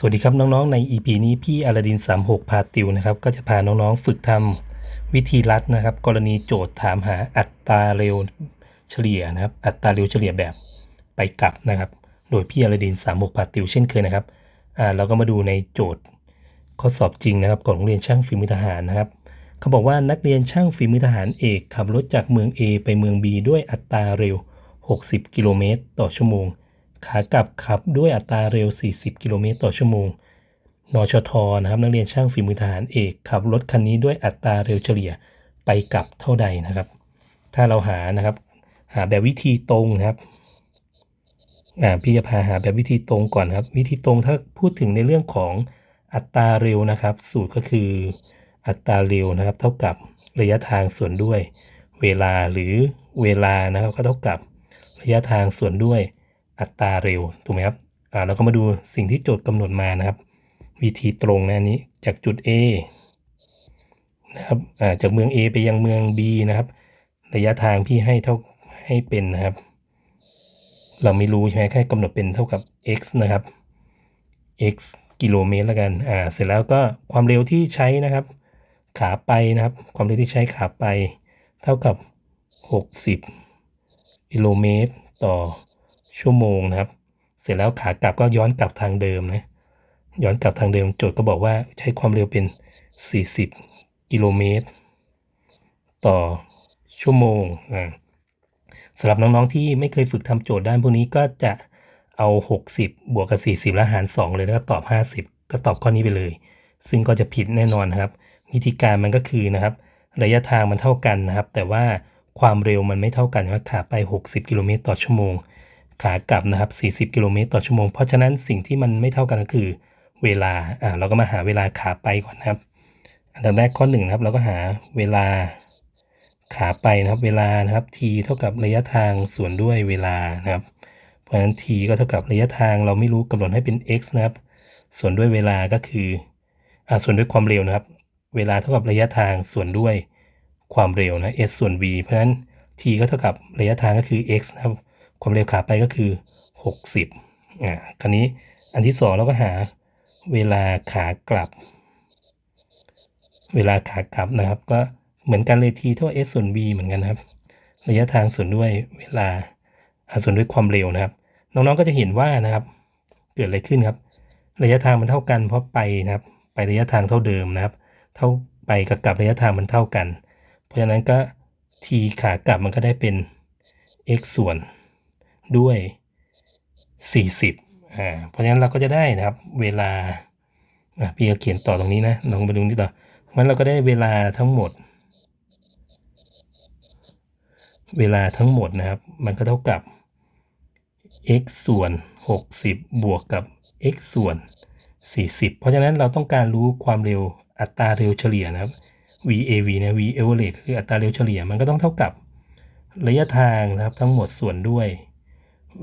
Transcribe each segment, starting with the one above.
สวัสดีครับน้องๆ ใน EP นี้พี่อลาดิน 36 พาติวนะครับ ก็จะพาน้องๆ ฝึกทำวิธีลัดนะครับ กรณีโจทย์ถามหาอัตราเร็วเฉลี่ยนะครับ อัตราเร็วเฉลี่ยแบบไปกลับนะครับ โดยพี่อลาดิน 36 พาติวเช่นเคยนะครับอ่าเราก็มาดูในโจทย์ข้อสอบจริงนะครับของโรงเรียนช่างฝีมือทหารนะครับ เขาบอกว่านักเรียนช่างฝีมือทหารเอกขับรถจากเมือง A ไปเมือง B ด้วยอัตราเร็ว 60 กิโลเมตรต่อชั่วโมง ขากลับขับด้วยอัตราเร็ว 40 กิโลเมตรต่อชั่วโมง นชทนะครับนักเรียนช่างฝีมือทหารเอกขับรถคันนี้ด้วยอัตราเร็วเฉลี่ยไปกลับเท่าใดนะครับ ถ้าเราหานะครับ หาแบบวิธีตรงนะครับอ่าพี่จะพาหาแบบวิธีตรงก่อนครับ วิธีตรงถ้าพูดถึงในเรื่องของอัตราเร็วนะครับ สูตรก็คืออัตราเร็วนะครับ เท่ากับระยะทางส่วนด้วย เวลาหรือเวลานะครับก็เท่ากับระยะทางส่วนด้วย อัตราเร็วถูกไหมครับอ่าเราก็มาดูสิ่งที่โจทย์กำหนดมานะครับ วิธีตรงนะอันนี้จากจุด A นะครับอ่าจากเมือง A ไปยังเมือง B นะครับ ระยะทางพี่ให้เท่าให้เป็นนะครับ เราไม่รู้ใช่ไหมแค่กำหนดเป็นเท่ากับ x นะครับ x กิโลเมตรแล้วกันอ่าเสร็จแล้วก็ความเร็วที่ใช้นะครับ ขาไปนะครับ ความเร็วที่ใช้ขาไป เท่ากับ 60กิโลเมตรต่อ ชั่วโมงนะครับ เสร็จแล้วขากลับก็ย้อนกลับทางเดิมนะย้อนกลับทางเดิมโจทย์ก็บอกว่าใช้ความเร็วเป็น 40 กิโลเมตร ต่อชั่วโมงอ่าสำหรับน้องๆที่ไม่เคยฝึกทำโจทย์ด้านพวกนี้ก็จะเอา 60 บวกกับ 40 แล้วหาร 2 เลยแล้วก็ตอบ 50 ก็ตอบข้อนี้ไปเลย ซึ่งก็จะผิดแน่นอนนครับ วิธีการมันก็คือนะครับ ระยะทางมันเท่ากันนะครับ แต่ว่าความเร็วมันไม่เท่ากันว่าขาไป 60 กิโลเมตรต่อชั่วโมง ขากลับนะครับ 40 กิโลเมตรต่อชั่วโมง เพราะฉะนั้นสิ่งที่มันไม่เท่ากันก็คือเวลาอ่าเราก็มาหาเวลาขาไปก่อนนะครับ อันดับแรกข้อหนึ่งนะครับเราก็หาเวลาขาไปนะครับ เวลานะครับ t เท่ากับระยะทางส่วนด้วยเวลานะครับ เพราะฉะนั้น t ก็เท่ากับระยะทางเราไม่รู้กำหนดให้เป็น x นะครับ ส่วนด้วยเวลาก็คืออ่าส่วนด้วยความเร็วนะครับ เวลาเท่ากับระยะทางส่วนด้วยความเร็วนะ s ส่วน v เพราะฉะนั้น t ก็เท่ากับระยะทางก็คือ x นะครับ ความเร็วขาไปก็คือ 60อ่าคราวนี้อันที่สองเราก็หาเวลาขากลับ เวลาขากลับนะครับ ก็เหมือนกันเลย t เท่า s ส่วน v เหมือนกันครับ ระยะทางส่วนด้วยเวลาอ่าส่วนด้วยความเร็วนะครับ น้องๆก็จะเห็นว่านะครับ เกิดอะไรขึ้นครับ ระยะทางมันเท่ากันเพราะไปนะครับ ไประยะทางเท่าเดิมนะครับ เท่าไปกับกลับระยะทางมันเท่ากัน เพราะฉะนั้นก็ t ขากลับมันก็ได้เป็น x ส่วน ด้วย 40อ่าเพราะฉะนั้นเราก็จะได้นะครับเวลาอะพี่ก็เขียนต่อตรงนี้นะลองมาดูนี่ต่องั้นเราก็ได้เวลาทั้งหมด เวลาทั้งหมดนะครับ มันก็เท่ากับ x ส่วน 60 บวกกับ x ส่วน 40 เพราะฉะนั้นเราต้องการรู้ความเร็วอัตราเร็วเฉลี่ยนะครับ VAV นะ V average คืออัตราเร็วเฉลี่ยมันก็ต้องเท่ากับระยะทางนะครับทั้งหมดส่วนด้วย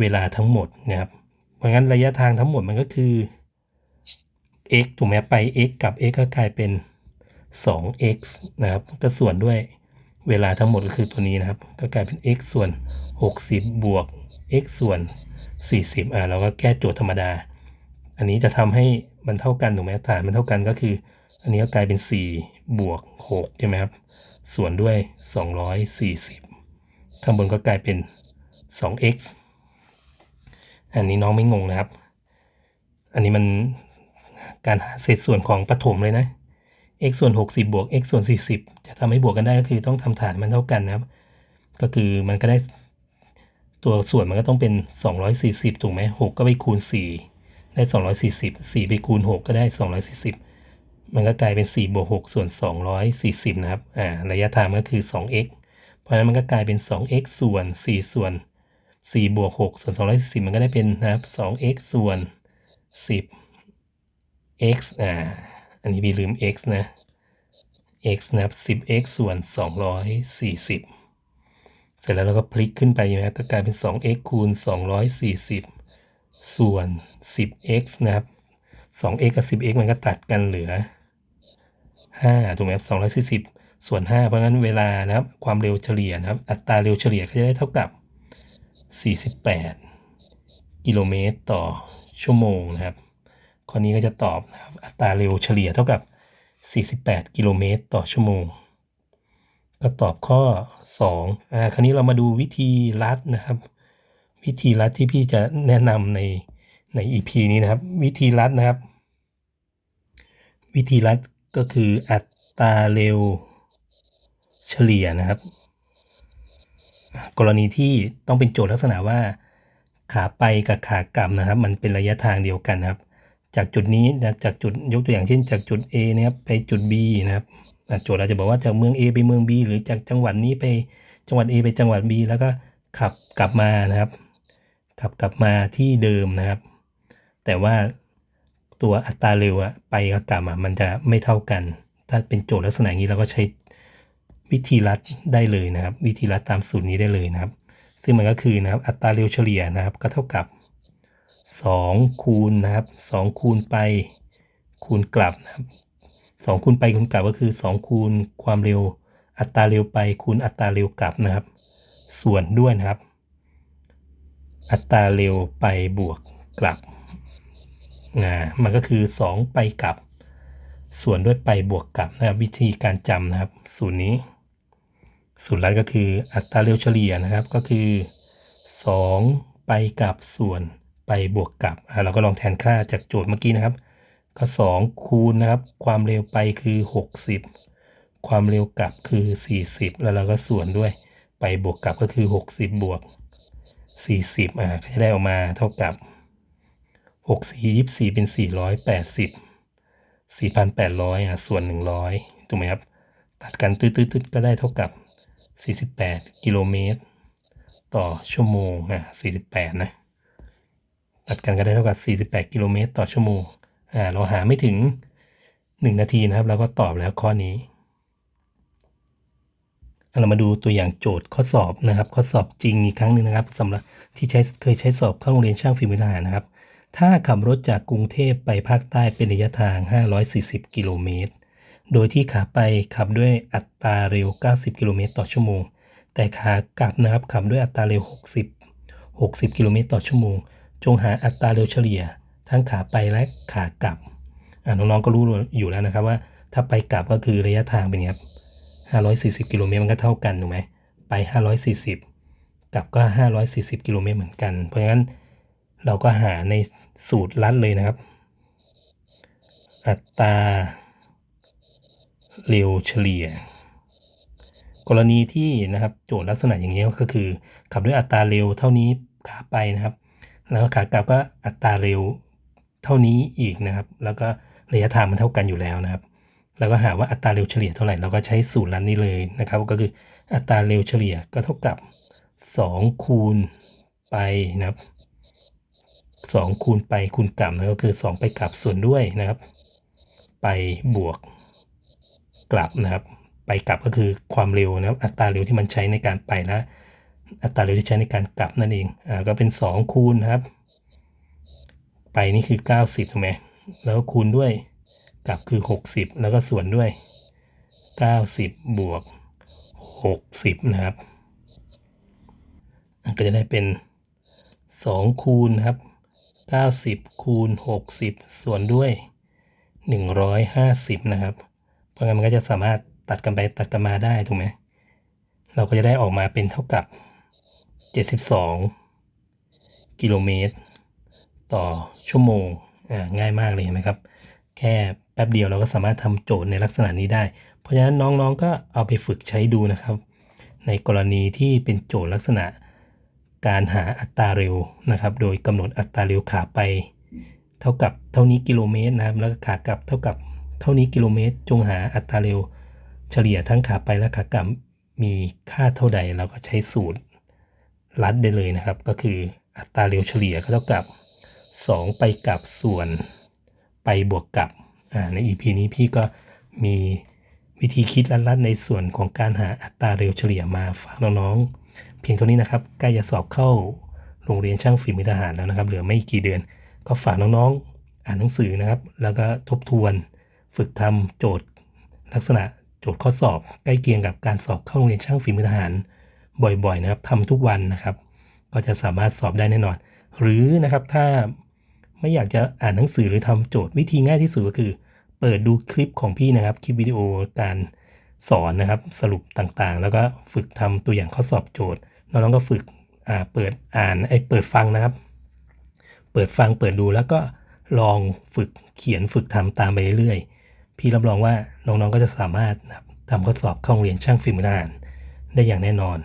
เวลาทั้งหมดนะครับ เพราะงั้นระยะทางทั้งหมดมันก็คือ x ถูกไหมไป x กับ x ก็กลายเป็น 2x นะครับ ก็ส่วนด้วยเวลาทั้งหมดก็คือตัวนี้นะครับ ก็กลายเป็น x ส่วน 60 บวก x ส่วน 40 อ่าเราก็แก้โจทย์ธรรมดา อันนี้จะทำให้มันเท่ากันถูกไหมฐานมันเท่ากันก็คือ อันนี้ก็กลายเป็น 4 บวก 6 ใช่ไหมครับ ส่วนด้วย 240 ข้างบนก็กลายเป็น 2x อันนี้น้องไม่งงนะครับ อันนี้มันการหาเศษส่วนของปฐมเลยนะ x ส่วน 60 บวก x ส่วน 40 จะทำให้บวกกันได้ก็คือต้องทำฐานมันเท่ากันนะครับ ก็คือมันก็ได้ตัวส่วนมันก็ต้องเป็น 240 ถูกไหม6ก็ไปคูณ 4 ได้ 240 4 ไปคูณ 6 ก็ได้ 240 มันก็กลายเป็น 4 บวก 6 ส่วน 240 นะครับ อ่า ระยะทางก็คือ 2x เพราะฉะนั้นมันก็กลายเป็น 2x ส่วน 4 ส่วน 4 บวก6ส่วน240มันก็ได้เป็นนะครับ 2x ส่วน 10 x อ่า อันนี้พี่ลืม x นะ x นะครับ 10x ส่วน 240 เสร็จแล้วเราก็พลิกขึ้นไปนะครับก็กลายเป็น 2x คูณ 240 ส่วน 10x นะครับ 2x กับ 10x มันก็ตัดกันเหลือ 5 ถูกไหมครับ240 ส่วน 5 เพราะงั้นเวลานะครับ ความเร็วเฉลี่ยนะครับ อัตราเร็วเฉลี่ยก็จะได้เท่ากับ 48 กิโลเมตรต่อชั่วโมงนะครับ ข้อนี้ก็จะตอบนะครับอัตราเร็วเฉลี่ยเท่ากับ 48 กิโลเมตรต่อชั่วโมง ก็ตอบข้อ2อ่าคราวนี้เรามาดูวิธีลัดนะครับ วิธีลัดที่พี่จะแนะนำในใน EP นี้นะครับ วิธีลัดนะครับ วิธีลัดก็คืออัตราเร็วเฉลี่ยนะครับ กรณีที่ต้องเป็นโจทย์ลักษณะว่า ขาไปกับขากลับนะครับ มันเป็นระยะทางเดียวกันนะครับ จากจุดนี้นะจากจุดยกตัวอย่างเช่น จากจุด A นะครับไปจุด B นะครับโจทย์เราจะบอกว่าจากเมือง A ไปเมือง B หรือจากจังหวัดนี้ไปจังหวัด A ไปจังหวัด B แล้วก็ขับกลับมานะครับ ขับกลับมาที่เดิมนะครับ แต่ว่าตัวอัตราเร็วอะไปกับกลับอะมันจะไม่เท่ากัน ถ้าเป็นโจทย์ลักษณะนี้เราก็ใช้ วิธีลัดได้เลยนะครับ วิธีลัดตามสูตรนี้ได้เลยนะครับ ซึ่งมันก็คือนะครับอัตราเร็วเฉลี่ยนะครับ ก็เท่ากับ 2 คูณนะครับ 2 คูณไปคูณกลับนะครับ2คูณไปคูณกลับก็คือ 2 คูณความเร็ว อัตราเร็วไปคูณอัตราเร็วกลับนะครับ ส่วนด้วยนะครับ อัตราเร็วไปบวกกลับนะมันก็คือ 2 ไปกลับ ส่วนด้วยไปบวกกลับนะครับ วิธีการจำนะครับ สูตรนี้ สูตรลัดก็คืออัตราเร็วเฉลี่ยนะครับก็คือ 2 ไปกับส่วนไปบวกกับอ่าเราก็ลองแทนค่าจากโจทย์เมื่อกี้นะครับ ก็ 2 คูณนะครับ ความเร็วไปคือ 60 ความเร็วกลับคือ 40 แล้วเราก็ส่วนด้วยไปบวกกลับก็คือ 60 บวก 40อ่าก็จะได้ออกมาเท่ากับ 6 4 24 เป็น 480 4,800อะส่วน 100 ถูกไหมครับ ตัดกันตืดๆก็ได้เท่ากับ 48 กิโลเมตร ต่อชั่วโมงอะ48 นะตัดกันก็ได้เท่ากับ 48 กิโลเมตร ต่อชั่วโมงอ่าเราหาไม่ถึง 1 นาทีนะครับเราก็ตอบแล้วข้อนี้เรามาดูตัวอย่างโจทย์ข้อสอบนะครับ ข้อสอบจริงอีกครั้งหนึ่งนะครับสำหรับที่ใช้เคยใช้สอบเข้าโรงเรียนช่างฝีมือทหารนะครับ ถ้าขับรถจากกรุงเทพไปภาคใต้เป็นระยะทาง 540 กิโลเมตร โดยที่ขาไปขับด้วยอัตราเร็ว 90 กิโลเมตรต่อชั่วโมง แต่ขากลับนะครับขับด้วยอัตราเร็ว 60 60 กิโลเมตรต่อชั่วโมง จงหาอัตราเร็วเฉลี่ย ทั้งขาไปและขากลับน้องๆก็รู้อยู่แล้วนะครับว่า ถ้าไปกลับก็คือระยะทางเป็นไงครับ540 กิโลเมตรมันก็เท่ากันถูกไหมไป 540 กลับก็ 540 กิโลเมตรเหมือนกัน เพราะฉะนั้นเราก็หาในสูตรลัดเลยนะครับ อัตรา เร็วเฉลี่ย กรณีที่นะครับโจทย์ลักษณะอย่างนี้ก็คือ ขับด้วยอัตราเร็วเท่านี้ขาไปนะครับ แล้วก็ขากลับก็อัตราเร็วเท่านี้อีกนะครับ แล้วก็ระยะทางมันเท่ากันอยู่แล้วนะครับ แล้วก็หาว่าอัตราเร็วเฉลี่ยเท่าไหร่เราก็ใช้สูตรลัดนี้เลยนะครับ ก็คืออัตราเร็วเฉลี่ยก็เท่ากับ 2 คูณไปนะครับ 2 คูณไปคูณกลับนะก็คือ 2 ไปกลับส่วนด้วยนะครับ ไปบวก กลับนะครับ ไปกลับก็คือความเร็วนะครับ อัตราเร็วที่มันใช้ในการไปและอัตราเร็วที่ใช้ในการกลับนั่นเองอ่าก็เป็น 2 คูณนะครับ ไปนี่คือ 90ถูกไหมแล้วคูณด้วยกลับคือ 60 แล้วก็ส่วนด้วย 90 บวก 60 นะครับ ก็จะได้เป็น 2 คูณนะครับ 90 คูณ 60 ส่วนด้วย 150 นะครับ ราะงั้นมันก็จะสามารถตัดกันไปตัดกันมาได้ถูกไหมเราก็จะได้ออกมาเป็นเท่ากับ 72 กิโลเมตร ต่อชั่วโมงอ่าง่ายมากเลยเห็นไหมครับ แค่แป๊บเดียวเราก็สามารถทำโจทย์ในลักษณะนี้ได้ เพราะฉะนั้นน้องๆก็เอาไปฝึกใช้ดูนะครับ ในกรณีที่เป็นโจทย์ลักษณะการหาอัตราเร็วนะครับ โดยกำหนดอัตราเร็วขาไป เท่ากับเท่านี้กิโลเมตรนะครับ แล้วก็ขากลับเท่ากับ เท่านี้กิโลเมตร จงหาอัตราเร็วเฉลี่ยทั้งขาไปและขากลับมีค่าเท่าใดเราก็ใช้สูตรลัดได้เลยนะครับ ก็คืออัตราเร็วเฉลี่ยก็เท่ากับ 2 ไปกลับส่วนไปบวกกับใน EP นี้พี่ก็มีวิธีคิดลัดๆในส่วนของการหาอัตราเร็วเฉลี่ยมาฝากน้องๆ เพียงเท่านี้นะครับใกล้จะสอบเข้าโรงเรียนช่างฝีมือทหารแล้วนะครับ เหลือไม่กี่เดือน ก็ฝากน้องๆ อ่านหนังสือนะครับ แล้วก็ทบทวน ฝึกทำโจทย์ ลักษณะโจทย์ข้อสอบ ใกล้เคียงกับการสอบเข้าโรงเรียนช่างฝีมือทหาร บ่อยๆนะครับทำทุกวันนะครับ ก็จะสามารถสอบได้แน่นอน หรือนะครับถ้าไม่อยากจะอ่านหนังสือหรือทำโจทย์วิธีง่ายที่สุดก็คือ เปิดดูคลิปของพี่นะครับ คลิปวิดีโอการสอนนะครับสรุปต่างๆ แล้วก็ฝึกทำตัวอย่างข้อสอบโจทย์น้องๆก็ฝึกอ่าเปิดอ่านไอ้เปิดฟังนะครับ เปิดฟังเปิดดูแล้วก็ลองฝึกเขียนฝึกทำตามไปเรื่อยๆ พี่รับรองว่าน้องๆก็จะสามารถทำข้อสอบเข้าโรงเรียนช่างฝีมือทหารได้อย่างแน่นอน